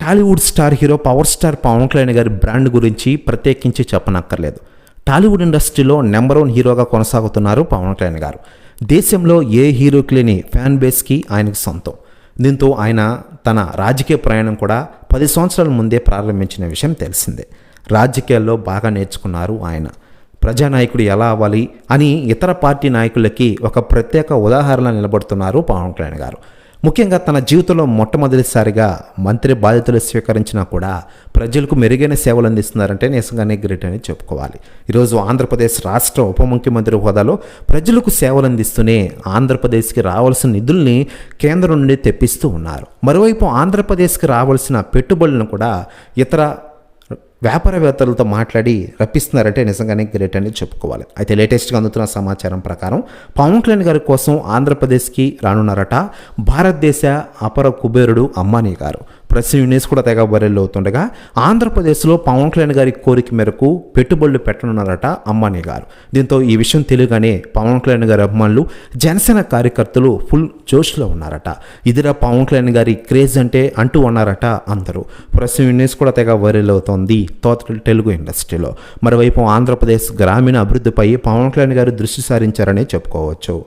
Tollywood star hero power star Pawan Kalyan గారి brand గురించి ప్రత్యేకించి చెప్పనక్కర్లేదు. టాలీవుడ్ ఇండస్ట్రీలో నెంబర్ వన్ హీరోగా కొనసాగుతున్నారు పవన్ కళ్యాణ్ గారు. దేశంలో ఏ హీరోకి లేని ఫ్యాన్ బేస్కి ఆయనకు సొంతం. దీంతో ఆయన తన రాజకీయ ప్రయాణం కూడా పది సంవత్సరాల ముందే ప్రారంభించిన విషయం తెలిసిందే. రాజకీయాల్లో బాగా నేర్చుకున్నారు ఆయన. ప్రజానాయకుడు ఎలా అవ్వాలి అని ఇతర పార్టీ నాయకులకి ఒక ప్రత్యేక ఉదాహరణ నిలబడుతున్నారు పవన్ కళ్యాణ్ గారు. ముఖ్యంగా తన జీవితంలో మొట్టమొదటిసారిగా మంత్రి బాధ్యతలు స్వీకరించినా కూడా ప్రజలకు మెరుగైన సేవలు అందిస్తున్నారంటే నిజంగానే గ్రేట్ అని చెప్పుకోవాలి. ఈరోజు ఆంధ్రప్రదేశ్ రాష్ట్ర ఉప ముఖ్యమంత్రి హోదాలో ప్రజలకు సేవలు అందిస్తూనే ఆంధ్రప్రదేశ్కి రావాల్సిన నిధుల్ని కేంద్రం నుండి తెప్పిస్తూ ఉన్నారు. మరోవైపు ఆంధ్రప్రదేశ్కి రావాల్సిన పెట్టుబడులను కూడా ఇతర వ్యాపారవేత్తలతో మాట్లాడి రప్పిస్తున్నారంటే నిజంగానే గ్రేట్ అని చెప్పుకోవాలి. అయితే లేటెస్ట్గా అందుతున్న సమాచారం ప్రకారం పవన్ కళ్యాణ్ గారి కోసం ఆంధ్రప్రదేశ్కి రానున్నారట భారతదేశ అపర కుబేరుడు అంబానీ గారు. ప్రెస్ యూనిస్ కూడా తెగ బరెల్లో అవుతుండగా ఆంధ్రప్రదేశ్లో పవన్ కళ్యాణ్ గారి కోరిక మేరకు పెట్టుబడులు పెట్టనున్నారట అంబానీ గారు. దీంతో ఈ విషయం తెలియగానే పవన్ కళ్యాణ్ గారి అభిమానులు జనసేన కార్యకర్తలు ఫుల్ జోష్లో ఉన్నారట. ఇదిరా పవన్ కళ్యాణ్ గారి క్రేజ్ అంటే అంటూ ఉన్నారట అందరూ. ప్రెస్ యూనిస్ కూడా తెగ వైరల్ అవుతోంది తోత తెలుగు ఇండస్ట్రీలో. మరోవైపు ఆంధ్రప్రదేశ్ గ్రామీణ అభివృద్ధిపై పవన్ కళ్యాణ్ గారు దృష్టి సారించారని చెప్పుకోవచ్చు.